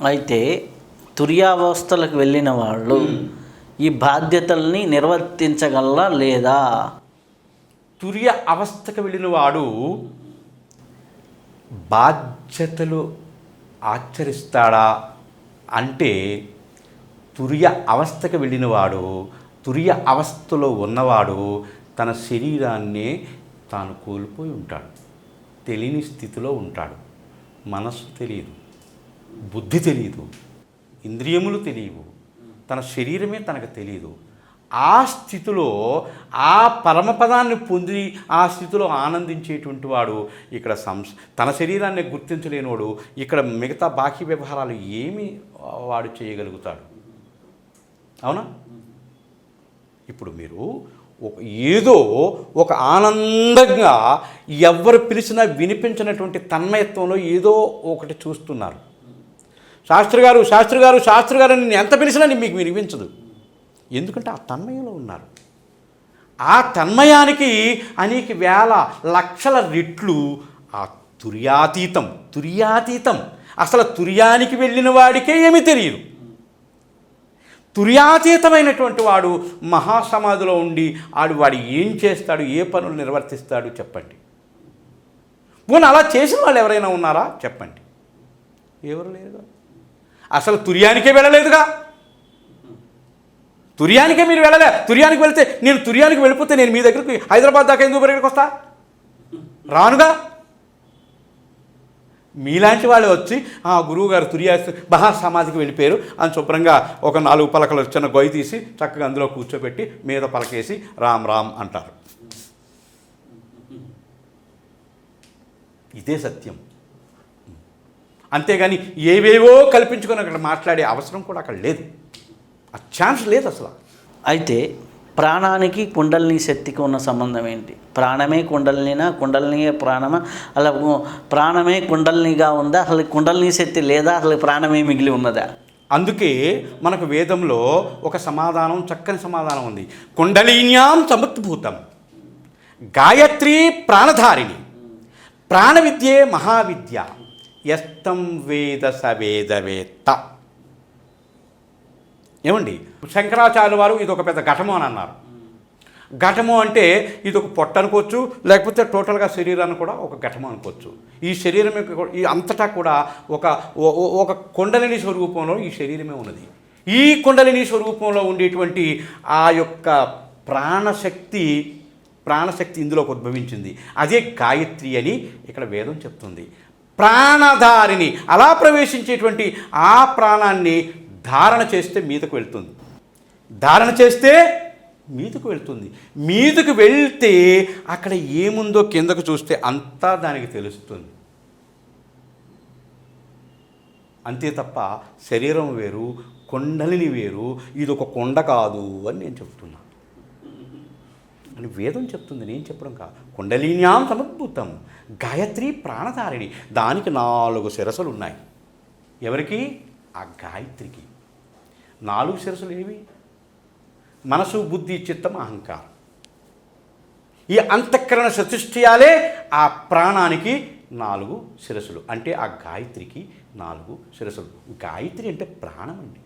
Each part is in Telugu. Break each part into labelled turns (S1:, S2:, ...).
S1: అయితే తుర్యావస్థలకు వెళ్ళిన వాళ్ళు ఈ బాధ్యతల్ని నిర్వర్తించగలరా లేదా?
S2: తుర్య అవస్థకు వెళ్ళిన వాడు బాధ్యతలు ఆచరిస్తాడా అంటే తుర్య అవస్థకు వెళ్ళినవాడు తుర్య అవస్థలో ఉన్నవాడు తన శరీరాన్నే తాను కోల్పోయి ఉంటాడు. తెలియని స్థితిలో ఉంటాడు. మనస్సు తెలియదు. బుద్ధి తెలియదు ఇంద్రియములు తెలియవు తన శరీరమే తనకు తెలియదు ఆ స్థితిలో ఆ పరమపదాన్ని పొంది ఆ స్థితిలో ఆనందించేటువంటి వాడు ఇక్కడ సంస్ తన శరీరాన్ని గుర్తించలేనివాడు ఇక్కడ మిగతా బాకీ వ్యవహారాలు ఏమి వాడు చేయగలుగుతాడు? అవునా? ఇప్పుడు మీరు ఒక ఏదో ఒక ఆనందంగా ఎవరు పిలిచినా వినిపించినటువంటి తన్మయత్వంలో ఏదో ఒకటి చూస్తున్నారు. శాస్త్రి గారు శాస్త్రి గారు శాస్త్రి గారు నేను ఎంత పిలిచినా నీ మీకు వినిపించదు. ఎందుకంటే ఆ తన్మయంలో ఉన్నారు. ఆ తన్మయానికి అనేక వేల లక్షల రెట్లు ఆ తుర్యాతీతం తుర్యాతీతం. అసలు తుర్యానికి వెళ్ళిన వాడికే ఏమీ తెలియదు. తుర్యాతీతమైనటువంటి వాడు మహాసమాధిలో ఉండి ఆడు వాడు ఏం చేస్తాడు ఏ పనులు నిర్వర్తిస్తాడు చెప్పండి. పోనీ అలా చేసిన వాళ్ళు ఎవరైనా ఉన్నారా? చెప్పండి. ఎవరు లేరు? అసలు తుర్యానికే వెళ్ళలేదుగా. తుర్యానికే మీరు వెళ్ళలే. తుర్యానికి వెళితే నేను తుర్యానికి వెళ్ళిపోతే నేను మీ దగ్గరికి హైదరాబాద్ దాకా ఎందుకు దగ్గరికి వస్తా? రానుగా? మీలాంటి వాళ్ళు వచ్చి ఆ గురువు గారు తురియా మహా వెళ్ళిపోయారు. అని శుభ్రంగా ఒక నాలుగు పలకలు చిన్న గొయ్యి తీసి చక్కగా అందులో కూర్చోబెట్టి మీద పలకేసి రామ్ రామ్ అంటారు. ఇదే సత్యం. అంతేగాని ఏవేవో కల్పించుకొని అక్కడ మాట్లాడే అవసరం కూడా అక్కడ లేదు. ఆ ఛాన్స్ లేదు అసలు.
S1: అయితే ప్రాణానికి కుండలిని శక్తికి ఉన్న సంబంధం ఏంటి? ప్రాణమే కుండలినినా కుండలినియే ప్రాణమా? అలా ప్రాణమే కుండలినిగా ఉందా? అసలు కుండలిని శక్తి లేదా? అసలు ప్రాణమే మిగిలి ఉన్నదా?
S2: అందుకే మనకు వేదంలో ఒక సమాధానం చక్కని సమాధానం ఉంది. కుండలీన్యాం సముద్భూతం గాయత్రి ప్రాణధారిణి. ప్రాణ విద్యే మహావిద్య. ఎస్తం వేద సవేదవేత్త. ఏమండి? శంకరాచార్య వారు ఇది ఒక పెద్ద ఘటము అని అన్నారు. ఘటము అంటే ఇది ఒక పొట్ట అనుకోవచ్చు లేకపోతే టోటల్గా శరీరాన్ని కూడా ఒక ఘటము అనుకోవచ్చు. ఈ శరీరం యొక్క ఈ అంతటా కూడా ఒక ఒక కొండలిని స్వరూపంలో ఈ శరీరమే ఉన్నది. ఈ కుండలిని స్వరూపంలో ఉండేటువంటి ఆ యొక్క ప్రాణశక్తి ప్రాణశక్తి ఇందులోకి ఉద్భవించింది. అదే గాయత్రి అని ఇక్కడ వేదం చెప్తుంది. ప్రాణధారిని. అలా ప్రవేశించేటువంటి ఆ ప్రాణాన్ని ధారణ చేస్తే మీదకు వెళ్తుంది. ధారణ చేస్తే మీదకు వెళ్తుంది. మీదకు వెళ్తే అక్కడ ఏముందో కిందకు చూస్తే అంతా దానికి తెలుస్తుంది. అంతే తప్ప శరీరం వేరు కొండలిని వేరు ఇది ఒక కొండ కాదు అని నేను చెప్తున్నాను అని వేదం చెప్తుంది నేను చెప్పడం కాదు. కుండలీన్యాం సమద్భుతం గాయత్రి ప్రాణధారిణి. దానికి నాలుగు శిరసలు ఉన్నాయి ఎవరికి? ఆ గాయత్రికి. నాలుగు శిరసలు ఏవి? మనసు బుద్ధి చిత్తం అహంకారం. ఈ అంతఃకరణ చతుష్టయాలే ఆ ప్రాణానికి నాలుగు శిరసులు అంటే ఆ గాయత్రికి నాలుగు శిరసులు గాయత్రి అంటే ప్రాణం అండి.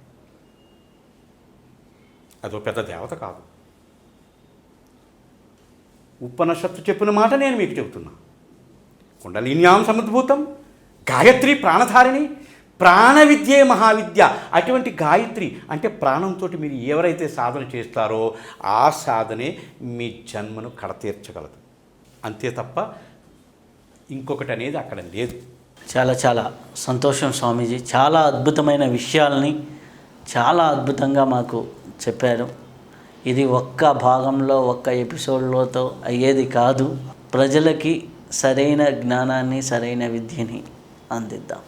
S2: అదో పెద్ద దేవత కాదు. ఉపనిషత్తు చెప్పిన మాట నేను మీకు చెబుతున్నా. కుండలిన్యాం సముద్భూతం. గాయత్రి ప్రాణధారిణి. ప్రాణ విద్యే మహావిద్య. అటువంటి గాయత్రి అంటే ప్రాణంతో మీరు ఎవరైతే సాధన చేస్తారో ఆ సాధనే మీ జన్మను కడతీర్చగలదు. అంతే తప్ప ఇంకొకటి అనేది అక్కడ లేదు.
S1: చాలా చాలా సంతోషం స్వామీజీ. చాలా అద్భుతమైన విషయాల్ని చాలా అద్భుతంగా మాకు చెప్పారు. ఇది ఒక్క భాగంలో ఒక్క ఎపిసోడ్లోతో అయ్యేది కాదు. ప్రజలకి సరైన జ్ఞానాన్ని సరైన విద్యని అందిద్దాం.